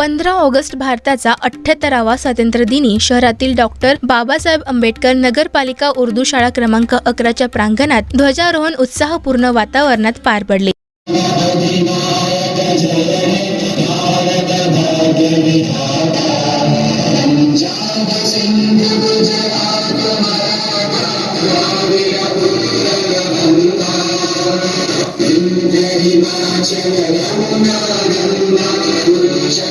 पंधरा ऑगस्ट भारताचा अठ्ठ्याहत्तरावा स्वातंत्र्य दिनी शहरातील डॉक्टर बाबासाहेब आंबेडकर नगरपालिका उर्दू शाळा क्रमांक अकराच्या प्रांगणात ध्वजारोहण उत्साहपूर्ण वातावरणात पार पडले.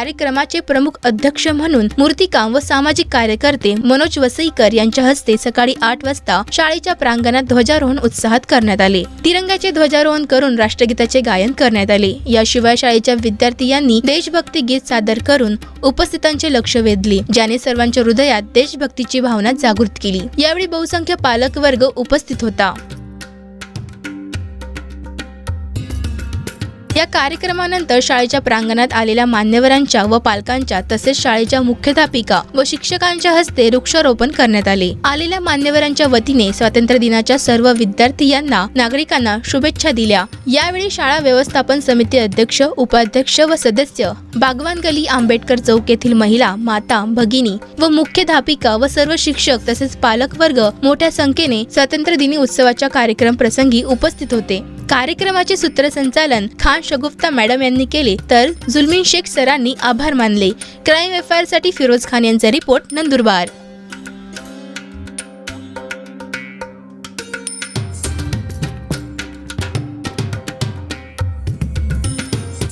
कार्यक्रमाचे प्रमुख अध्यक्ष म्हणून मूर्तिकाम व सामाजिक कार्यकर्ते मनोज वसईकर यांच्या हस्ते सकाळी आठ वाजता शाळेच्या प्रांगणात ध्वजारोहण उत्साहात करण्यात आले. तिरंगाचे ध्वजारोहण करून राष्ट्रगीताचे गायन करण्यात आले. याशिवाय शाळेच्या विद्यार्थी यांनी देशभक्ती गीत सादर करून उपस्थितांचे लक्ष वेधले ज्याने सर्वांच्या हृदयात देशभक्तीची भावना जागृत केली. यावेळी बहुसंख्य पालक वर्ग उपस्थित होता. या कार्यक्रमानंतर शाळेच्या प्रांगणात आलेल्या मान्यवरांच्या व पालकांच्या तसेच शाळेच्या मुख्याध्यापिका व शिक्षकांच्या हस्ते वृक्षारोपण करण्यात आले. आलेल्या मान्यवरांच्या वतीने स्वातंत्र्य दिनाच्या सर्व विद्यार्थी यांना नागरिकांना शुभेच्छा दिल्या. यावेळी शाळा व्यवस्थापन समिती अध्यक्ष उपाध्यक्ष व सदस्य बागवान गली आंबेडकर चौक येथील महिला माता भगिनी व मुख्याध्यापिका व सर्व शिक्षक तसेच पालक वर्ग मोठ्या संख्येने स्वातंत्र्य दिनी उत्सवाच्या कार्यक्रम प्रसंगी उपस्थित होते. कार्यक्रमाचे सूत्रसंचालन खान शगुफ्ता मॅडम यांनी केले तर जुलमिन शेख सरांनी आभार मानले. क्राईम एफ आय आरसाठी फिरोज खान यांचा रिपोर्ट नंदुरबार.